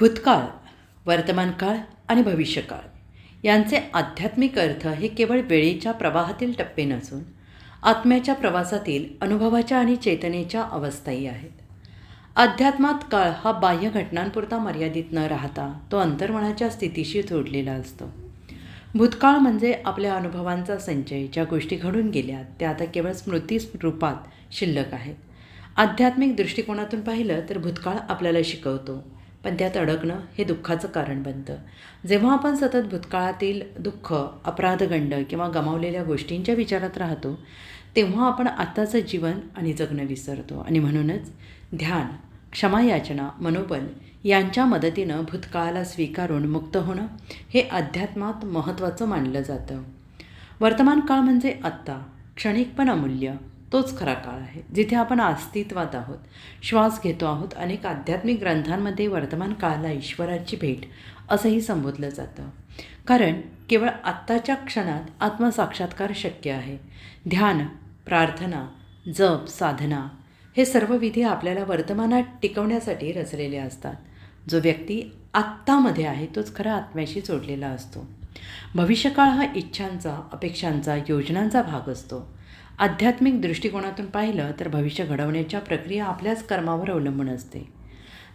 भूतकाळ वर्तमानकाळ आणि भविष्यकाळ. यांचे आध्यात्मिक अर्थ हे केवळ वेळेच्या प्रवाहातील टप्पे नसून आत्म्याच्या प्रवासातील अनुभवाच्या आणि चेतनेच्या अवस्थाही आहेत. अध्यात्मात काळ हा बाह्य घटनांपुरता मर्यादित न राहता तो अंतर्मनाच्या स्थितीशी जोडलेला असतो. भूतकाळ म्हणजे आपल्या अनुभवांचा संचय ज्या गोष्टी घडून गेल्या त्या आता केवळ स्मृती रूपात शिल्लक आहेत. आध्यात्मिक दृष्टिकोनातून पाहिलं तर भूतकाळ आपल्याला शिकवतो पण त्यात अडकणं हे दुःखाचं कारण बनतं. जेव्हा आपण सतत भूतकाळातील दुःख अपराधगंड किंवा गमावलेल्या गोष्टींच्या विचारात राहतो तेव्हा आपण आत्ताचं जीवन आणि जगणं विसरतो. आणि म्हणूनच ध्यान क्षमायाचना मनोबल यांच्या मदतीनं भूतकाळाला स्वीकारून मुक्त होणं हे अध्यात्मात महत्त्वाचं मानलं जातं. वर्तमान काळ म्हणजे आत्ता क्षणिक पण अमूल्य. तोच खरा काळ आहे जिथे आपण अस्तित्वात आहोत श्वास घेतो आहोत अनेक आध्यात्मिक ग्रंथांमध्ये वर्तमान काळाला ईश्वराची भेट असंही संबोधलं जातं. कारण केवळ आत्ताच्या क्षणात आत्मसाक्षात्कार शक्य आहे. ध्यान प्रार्थना जप साधना हे सर्व विधी आपल्याला वर्तमानात टिकवण्यासाठी रचलेले असतात. जो व्यक्ती आत्तामध्ये आहे तोच खरा आत्म्याशी जोडलेला असतो. भविष्यकाळ हा इच्छांचा अपेक्षांचा योजनांचा भाग असतो. आध्यात्मिक दृष्टिकोनातून पाहिलं तर भविष्य घडवण्याच्या प्रक्रिया आपल्याच कर्मावर अवलंबून असते.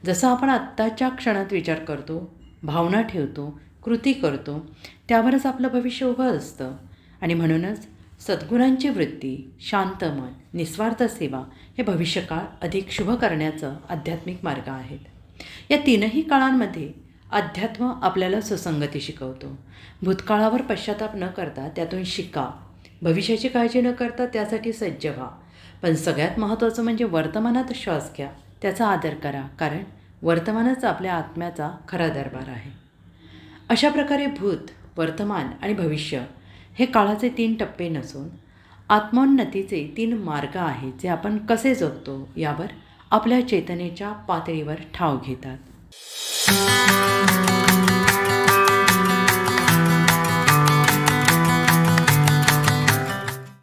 जसं आपण आत्ताच्या क्षणात विचार करतो भावना ठेवतो कृती करतो त्यावरच आपलं भविष्य उभं असतं. आणि म्हणूनच सद्गुणांची वृत्ती शांत मन निस्वार्थ सेवा हे भविष्यकाळ अधिक शुभ करण्याचं आध्यात्मिक मार्ग आहेत. या तीनही काळांमध्ये अध्यात्म आपल्याला सुसंगती शिकवतो. भूतकाळावर पश्चाताप न करता त्यातून शिका भविष्याची काळजी न करता त्यासाठी सज्ज व्हा. पण सगळ्यात महत्त्वाचं म्हणजे वर्तमानात श्वास घ्या. त्याचा आदर करा कारण वर्तमानच आपल्या आत्म्याचा खरा दरबार आहे. अशा प्रकारे भूत वर्तमान आणि भविष्य हे काळाचे तीन टप्पे नसून आत्मोन्नतीचे तीन मार्ग आहेत जे आपण कसे जगतो यावर आपल्या चेतनेच्या पातळीवर ठाव घेतात.